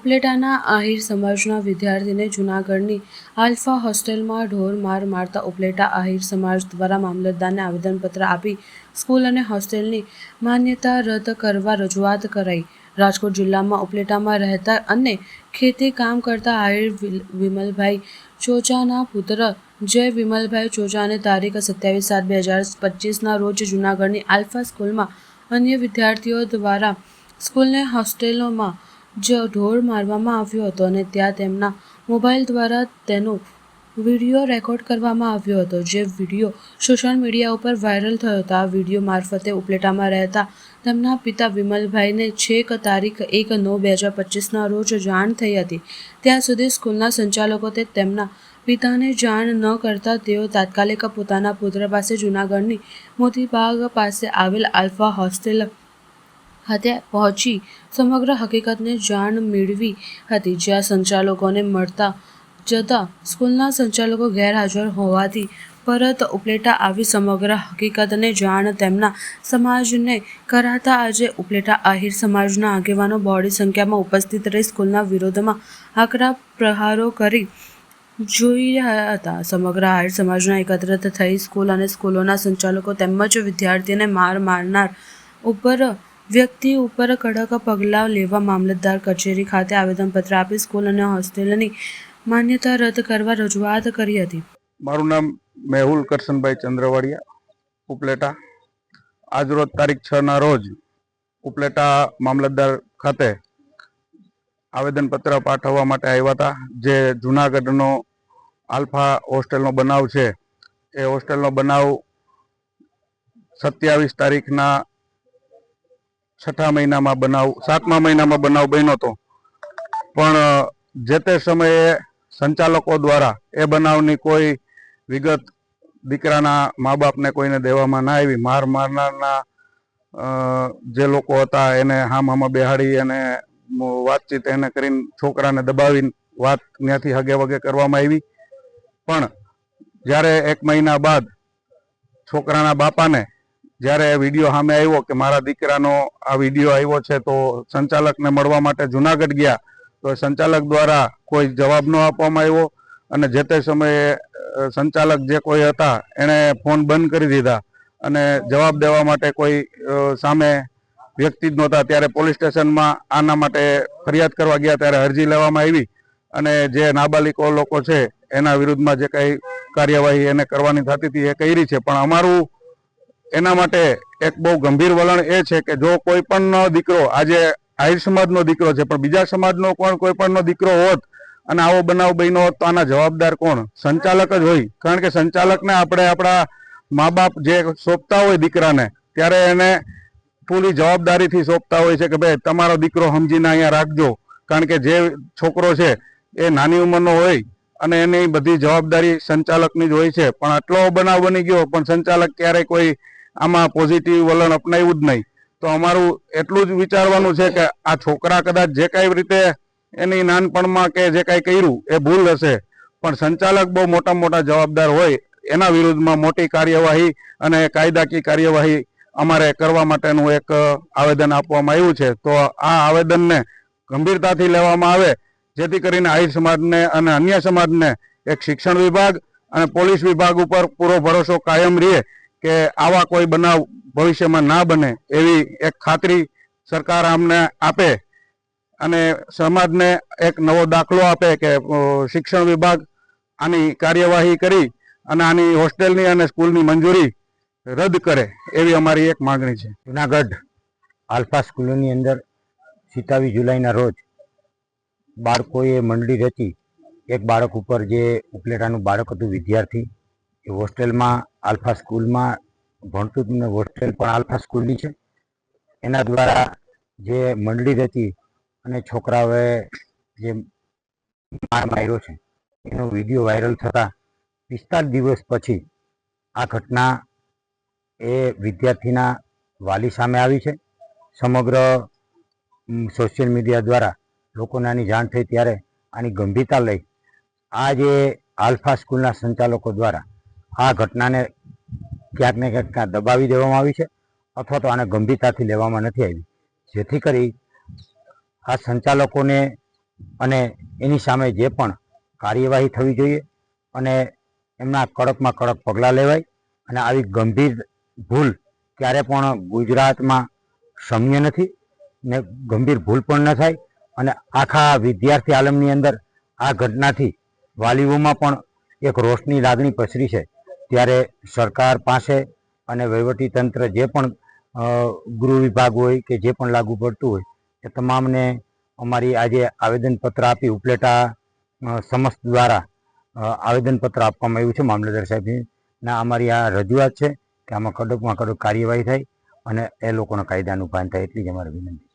ઉપલેટાના આહિર સમાજના વિદ્યાર્થીને જૂનાગઢની આલ્ફા હોસ્ટેલમાં ઢોર માર મારતા ઉપલેટા આહિર સમાજ દ્વારા મામલતદારને આવેદનપત્ર આપી સ્કૂલ અને હોસ્ટેલની માન્યતા રદ કરવા રજૂઆત કરાઈ. રાજકોટ જિલ્લામાં ઉપલેટામાં રહેતા અને ખેતી કામ કરતા આહિર વિમલભાઈ ચોચાના પુત્ર જય વિમલભાઈ ચોચાને તારીખ સત્યાવીસ સાત બે હજાર પચીસના રોજ જૂનાગઢની આલ્ફા સ્કૂલમાં અન્ય વિદ્યાર્થીઓ દ્વારા સ્કૂલને હોસ્ટેલોમાં જ ઢોર મારવામાં આવ્યો હતો અને ત્યાં તેમના મોબાઈલ દ્વારા તેનો વીડિયો રેકોર્ડ કરવામાં આવ્યો હતો. જે વીડિયો સોશિયલ મીડિયા ઉપર વાયરલ થયો હતો. આ વીડિયો મારફતે ઉપલેટામાં રહેતા તેમના પિતા વિમલભાઈને છેક તારીખ એક નવ બે હજાર પચીસના રોજ જાણ થઈ હતી. ત્યાં સુધી સ્કૂલના સંચાલકો તે તેમના પિતાને જાણ ન કરતા તેઓ તાત્કાલિક પોતાના પુત્ર પાસે જૂનાગઢની મોતીબાગ પાસે આવેલ આલ્ફા હોસ્ટેલ ખાતે પહોંચી સમગ્ર હકીકતને જાણ મેળવી હતી, જ્યાં સંચાલકોને મળતા જતા સ્કૂલના સંચાલકો ગેરહાજર હોવાથી પરત ઉપલેટા આવી સમગ્ર હકીકતને જાણ તેમના સમાજને કરાતા આજે ઉપલેટા આહિર સમાજના આગેવાનો બહોળી સંખ્યામાં ઉપસ્થિત રહી સ્કૂલના વિરોધમાં આકરા પ્રહારો કરી જોઈ રહ્યા હતા. સમગ્ર આહિર સમાજના એકત્રિત થઈ સ્કૂલ અને સ્કૂલોના સંચાલકો તેમજ વિદ્યાર્થીને માર મારનાર ઉપર વ્યક્તિ ઉપર કડક પગલાં લેવા મામલતદાર કચેરી ખાતે આવેદનપત્ર આપી સ્કૂલ અને હોસ્ટેલની માન્યતા રદ કરવા રજૂઆત કરી હતી. મારું નામ મેહુલ કરશનભાઈ ચંદ્રવાડિયા, ઉપલેટા. આજરોજ તારીખ છ ના રોજ ઉપલેટા મામલતદાર ખાતે આવેદનપત્ર પાઠવવા માટે આવ્યા હતા. જે જુનાગઢનો આલ્ફા હોસ્ટેલનો બનાવ છે. એ હોસ્ટેલનો બનાવ સત્યાવીસ તારીખના છઠ્ઠા મહિનામાં બનાવ, સાતમા મહિનામાં બનાવ બન્યો હતો. પણ જે તે સમયે સંચાલકો દ્વારા એ બનાવની કોઈ વિગત દીકરાના મા બાપને કોઈને દેવામાં ના આવી. માર મારનારના જે લોકો હતા એને હામ હામાં બેહાડી અને વાતચીત એને કરીને છોકરાને દબાવીને વાત ત્યાંથી હગે વગે કરવામાં આવી. પણ, જ્યારે એક મહિના બાદ છોકરાના બાપાને જ્યારે વીડિયો સામે આવ્યો કે મારા દીકરાનો આ વીડિયો આવ્યો છે તો સંચાલકને મળવા માટે જુનાગઢ ગયા, તો સંચાલક દ્વારા કોઈ જવાબ ન આપવામાં આવ્યો અને જે તે સમયે સંચાલક જે કોઈ હતા એણે ફોન બંધ કરી દીધા અને જવાબ દેવા માટે કોઈ સામે વ્યક્તિ જ નહોતા. ત્યારે પોલીસ સ્ટેશનમાં આના માટે ફરિયાદ કરવા ગયા ત્યારે અરજી લેવામાં આવી અને જે નાબાલિકો લોકો છે એના વિરુદ્ધમાં જે કંઈ કાર્યવાહી એને કરવાની થતી હતી એ કરી છે. પણ અમારું એના માટે એક બહુ ગંભીર વલણ એ છે કે જો કોઈ પણ દીકરો, આજે આહિર સમાજનો દીકરો છે, પણ બીજા સમાજનો કોણ, કોઈ પણનો દીકરો હોત અને આવો બનાવ બન્યો હોત તો આના જવાબદાર કોણ? સંચાલક જ હોય. કારણ કે સંચાલકને આપણે આપણા મા બાપ જે સોંપતા હોય દીકરાને, ત્યારે એને પૂરી જવાબદારીથી સોંપતા હોય છે કે ભાઈ તમારો દીકરો સમજીને અહીંયા રાખજો. કારણ કે જે છોકરો છે એ નાની ઉંમરનો હોય અને એની બધી જવાબદારી સંચાલકની જ હોય છે. પણ આટલો બનાવ બની ગયો, પણ સંચાલક ક્યારેય કોઈ આમાં પોઝિટિવ વલણ અપનાવ્યું જ નહીં. તો અમારું એટલું જ વિચારવાનું છે કે આ છોકરા કદાચ જે કાંઈ રીતે એની નાનપણમાં કે જે કાંઈ કર્યું, એ ભૂલ હશે. પણ સંચાલક બહુ મોટા મોટા જવાબદાર હોય, એના વિરુદ્ધમાં મોટી કાર્યવાહી અને કાયદાકીય કાર્યવાહી અમારે કરવા માટેનું એક આવેદન આપવામાં આવ્યું છે. તો આ આવેદનને ગંભીરતાથી લેવામાં આવે, જેથી કરીને આહિર સમાજને અને અન્ય સમાજને એક શિક્ષણ વિભાગ અને પોલીસ વિભાગ ઉપર પૂરો ભરોસો કાયમ રહે. કે આવા કોઈ બનાવ ભવિષ્યમાં ના બને એવી એક ખાતરી સરકાર અમને આપે અને સમાજને એક નવો દાખલો આપે કે શિક્ષણ વિભાગ આની કાર્યવાહી કરી અને આની હોસ્ટેલની અને સ્કૂલની મંજૂરી રદ કરે એવી અમારી એક માંગણી છે. જુનાગઢ આલ્ફા સ્કૂલોની અંદર સિત્તાવીસ જુલાઈના રોજ બાળકોએ મંડળી રચી. એક બાળક ઉપર જે ઉપલેટાનું બાળક હતું, વિદ્યાર્થી હોસ્ટેલમાં, આલ્ફા સ્કૂલમાં ભણતું હતું હોસ્ટેલ પણ આલ્ફા સ્કૂલની છે. એના દ્વારા જે મંડળી હતી અને છોકરાઓએ જે માર માર્યો છે, એનો વીડિયો વાયરલ થતાં પિસ્તાલીસ દિવસ પછી આ ઘટના એ વિદ્યાર્થીના વાલી સામે આવી છે. સમગ્ર સોશિયલ મીડિયા દ્વારા લોકોને આની જાણ થઈ ત્યારે આની ગંભીરતા લઈ આ જે આલ્ફા સ્કૂલના સંચાલકો દ્વારા આ ઘટનાને ક્યાંક ને ક્યાંક ક્યાં દબાવી દેવામાં આવી છે અથવા તો આને ગંભીરતાથી લેવામાં નથી આવી. જેથી કરી આ સંચાલકોને અને એની સામે જે પણ કાર્યવાહી થવી જોઈએ અને એમના કડકમાં કડક પગલાં લેવાય અને આવી ગંભીર ભૂલ ક્યારે પણ ગુજરાતમાં સમ્ય નથી ને ગંભીર ભૂલ પણ ન થાય અને આખા વિદ્યાર્થી આલમની અંદર આ ઘટનાથી વાલીઓમાં પણ એક રોષની લાગણી પસરી છે. ત્યારે સરકાર પાસે અને તંત્ર જે પણ ગૃહ વિભાગ હોય કે જે પણ લાગુ પડતું હોય, એ તમામને અમારી આજે આવેદનપત્ર આપી ઉપલેટા સમસ્ત દ્વારા આવેદનપત્ર આપવામાં આવ્યું છે મામલતદાર સાહેબની. ના, અમારી આ રજૂઆત છે કે આમાં કડકમાં કડક કાર્યવાહી થાય અને એ લોકોના કાયદાનું ભાન થાય, એટલી જ અમારી વિનંતી.